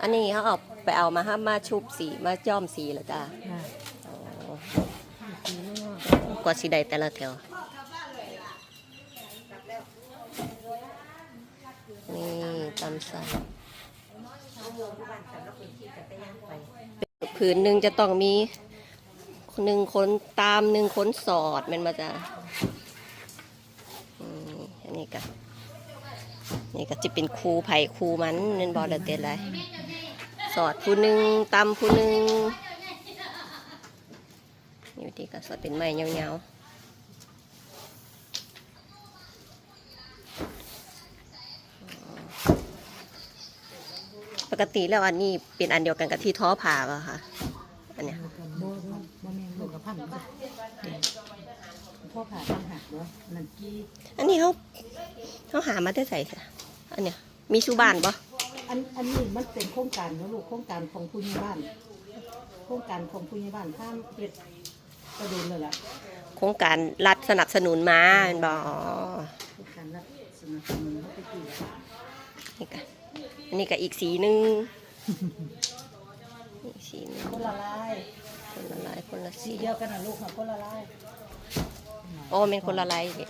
อันนี้เขาเอาไปเอามาห้ามาชุบสีมาย้อมสีเหรอจ้าค่ะอ๋อสีม่วงกว่าสีใดแต่ละแถว นี่ตำใส่ผืนหนึ่งจะต้องมีหนึ่งคนตามหนึ่งคนสอดแมันมาจะอืมอันนี้ก็นี่ก็จะเป็นครูไผ่ครูมันเน้นบอลเดเต็ดเลยส อดผู้หนึ่งตำผู้หนึ่งนี่วิธีการสอดเป็นไม้ยาวๆปกติแล้วอันนี้เป็นอันเดียวกันกับที่ท้อผ่าป่ะคะอันเนี้ยบ่บ่บ่แม่นลูกกับพันจ้ะพ่อผ่าตั้งหักเนาะนั่นกี้อันนี้เขาเขาหามาได้ใส่ค่ะอันเนี้ยมีชูบ้านปะ อันอันนี้มันเป็นโครงการเนาะลูกโครงการของผู้ใหญ่บ้าน โครงการของผู้ใหญ่บ้านท่ามเฮ็ดกระโดนเลยล่ะโครงการรัฐสนับสนุนมาเป็นบอโครงการรัฐสนับสนุนเขาไปกี่นี่กันอันนี้ก็อีกสีหนึ่งอีกสีหนึงคนละลายคนละลายคนละสีสีเดียวกันนะลูกค่ะคนละลายโอ้เป็นคนละลายเด็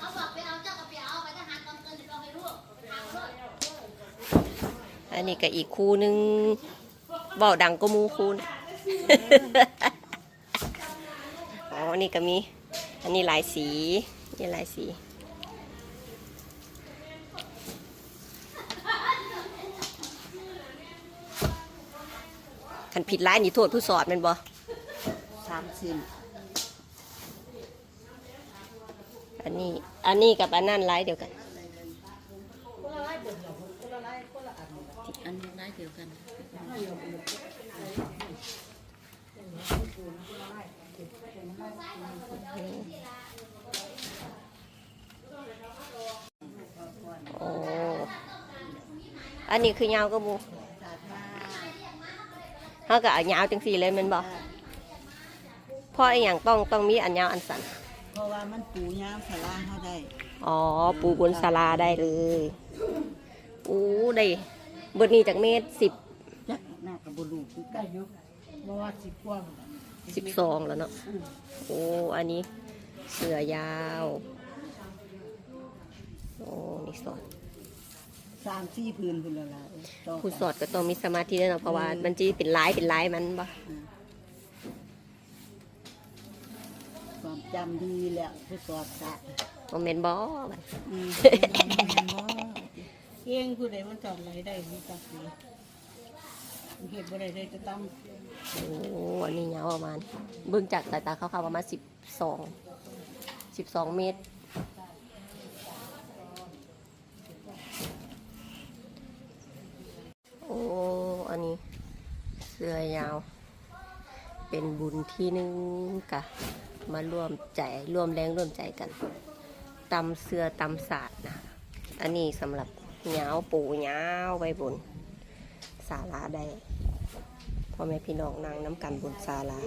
เอาบอกไปเอาเจ้ากับไปเอาไปทหารกองเกินจะรอให้ลูกถามลูก อันนี้ก็อีกคู่หนึ่งเบาดังก็มูคูนอ๋ออันนี้ก็มี อันนี้หลายสีนี่หลายสีคันผิดร้ายนี่โทษผู้สอดแมันบ่สามสิบอันนี้ อันนี้กับอันนั้นร้ายเดียวกันคนละลายเดียวกันคนละลายคนละ อันอันนี้ร้ายเดียวกันโอ้อันนี้คือยาวก็มูเขาก็เอายาวจังสี่เลยแมันบอกเพราะไอ้อย่างต้องต้องมีอันยาวอันสั้นเพราะว่ามันปูยามสลาเขาได้ อ๋อ ปูบนศาลาได้เลยอู้ได้ เบิดนี้จากเมตรสิบจักหน้ากับบลูคือใกล้ยุเพราะว่าสิบกว้างสิบสองแล้วเนาะโอ้อันนี้เสือยาวโอ้นี่สอดสามสี่พื้นคุณละลายต่ผู้สอดก็ต้องมีสมาธิด้วยเนาะเพราะว่ามันจะเป็นลายเป็นลายมันบ่ความจำดีแหละผู้สอดกะโมเมนบ่บัดอืมเองผู้ใดมันจอะไรได้มีจักดีเหตุบ่ได้ได้จะตั้งโอ้อันนี้ยาวประมาณ เบิ่งจากสายตาคร่าวๆประมาณสิบสองสิบสองเมตร โอ้ อันนี้ เสื้อยาว เป็นบุญที่หนึงกะ มาร่วมใจร่วมแรงร่วมใจกันตำเสื้อตำศาสตร์นะ อันนี้สำหรับ เหงาปูเหงาไปบุญศาลาได้พ่อแม่พี่น้องนางน้ำกันบุญศาลา